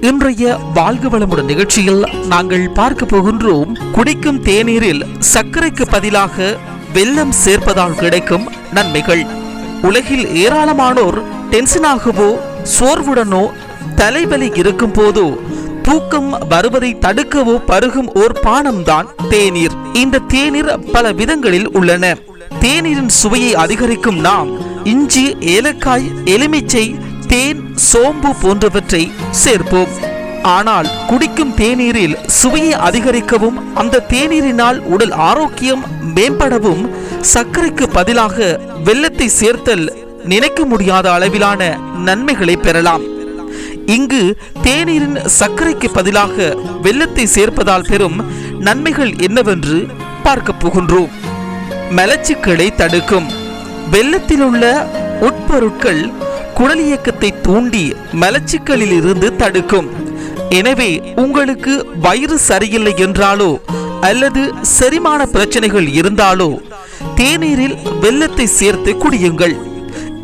இன்றைய வாழ்க வளமுடன் நிகழ்ச்சியில் நாங்கள் பார்க்க போகின்றோம் குடிக்கும் தேநீரில் சர்க்கரைக்கு பதிலாக வெள்ளம் சேர்ப்பதால் கிடைக்கும் நன்மைகள். உலகில் ஏராளமானோர் டென்ஷனாகவோ சோர்வுடனோ தலைவலி இருக்கும் போதோ தூக்கம் வருவதை தடுக்கவோ பருகும் ஓர் பானம்தான் தேநீர். இந்த தேநீர் பல விதங்களில் உள்ளன. தேநீரின் சுவையை அதிகரிக்கும் நாம் இஞ்சி ஏலக்காய் எலுமிச்சை தேன் சோம்பு போன்றவற்றை சேர்ப்போம். ஆனால் குடிக்கும் தேநீரில் சுவையை அதிகரிக்கவும் அந்த தேநீரினால் உடல் ஆரோக்கியம் மேம்படவும் சர்க்கரைக்கு பதிலாக வெள்ளத்தை சேர்த்தல் நினைக்க முடியாத அளவிலான நன்மைகளை பெறலாம். இங்கு தேநீரின் சர்க்கரைக்கு பதிலாக வெள்ளத்தை சேர்ப்பதால் பெறும் நன்மைகள் என்னவென்று பார்க்க போகின்றோம். மலச்சிக்கலை தடுக்கும். வெள்ளத்தில் உள்ள உட்பொருட்கள் குடல் இயக்கத்தை தூண்டி மலச்சிக்கலில் இருந்து தடுக்கும். எனவே உங்களுக்கு வயிறு சரியில்லை என்றாலோ அல்லது செரிமான பிரச்சனைகள் இருந்தாலோ தேநீரில் வெள்ளத்தை சேர்த்து குடியுங்கள்.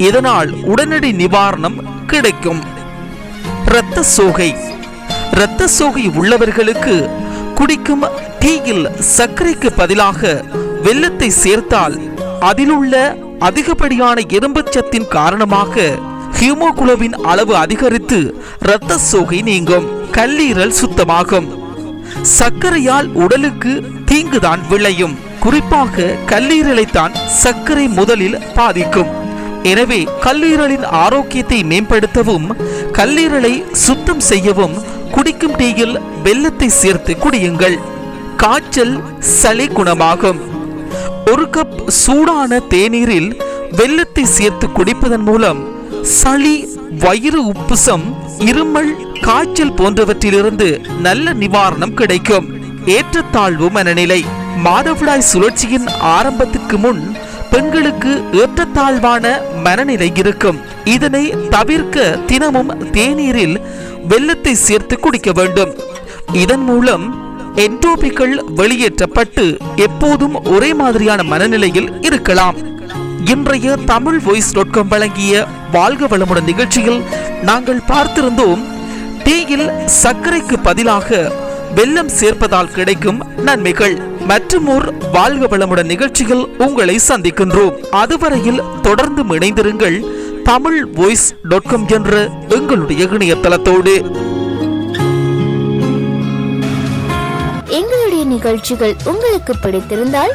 இதனால் உடனடி நிவாரணம் கிடைக்கும். இரத்த சோகை. இரத்த சோகை உள்ளவர்களுக்கு குடிக்கும் டீயில் சர்க்கரைக்கு பதிலாக வெள்ளத்தை சேர்த்தால் அதிலுள்ள அதிகப்படியான எறும்புச்சத்தின் காரணமாக ஹியூமோகுளோபின் அளவு அதிகரித்து இரத்த சோகை நீங்கும். கல்லீரல் சுத்தமாகும். சர்க்கரையால் உடலுக்கு தீங்குதான் விளையும். குறிப்பாக கல்லீரலைத்தான் சர்க்கரை முதலில் பாதிக்கும். எனவே கல்லீரலின் ஆரோக்கியத்தை மேம்படுத்தவும் கல்லீரலை சுத்தம் செய்யவும் குடிக்கும் டீயில் வெள்ளத்தை சேர்த்து குடியுங்கள். காய்ச்சல் சளி குணமாகும். ஒரு கப் சூடான தேநீரில் வெள்ளத்தை சேர்த்து குடிப்பதன் மூலம் சளி வயிறு உப்புசம் இருமல் காய்ச்சல் போன்றவற்றிலிருந்து நல்ல நிவாரணம் கிடைக்கும். ஏற்றத்தாழ்வு மனநிலை. மாதவிடாய் சுழற்சியின் ஆரம்பத்துக்கு முன் பெண்களுக்கு ஏற்றத்தாழ்வான மனநிலை இருக்கும். இதனை தவிர்க்க தினமும் தேநீரில் வெள்ளத்தை சேர்த்து குடிக்க வேண்டும். இதன் மூலம் என்ட்ரோபிகள் வெளியேற்றப்பட்டு எப்போதும் ஒரே மாதிரியான மனநிலையில் இருக்கலாம். இன்றைய தமிழ் வாய்ஸ் டாட் காம் வழங்கிய வாழ்க வளமுடன் நிகழ்ச்சியில் நாங்கள் பார்த்திருந்தோம் டீயில் சர்க்கரைக்கு பதிலாக வெல்லம் சேர்ப்பதால் கிடைக்கும் நன்மைகள். மற்றும் ஒரு வாழ்க வளமுடன் நிகழ்ச்சியில் உங்களை சந்திக்கின்றோம். அதுவரையில் தொடர்ந்து இணைந்திருங்கள் தமிழ் வாய்ஸ் டாட் காம் என்ற எங்களுடைய இணையதளத்தோடு. எங்களுடைய நிகழ்ச்சிகள் உங்களுக்கு பிடித்திருந்தால்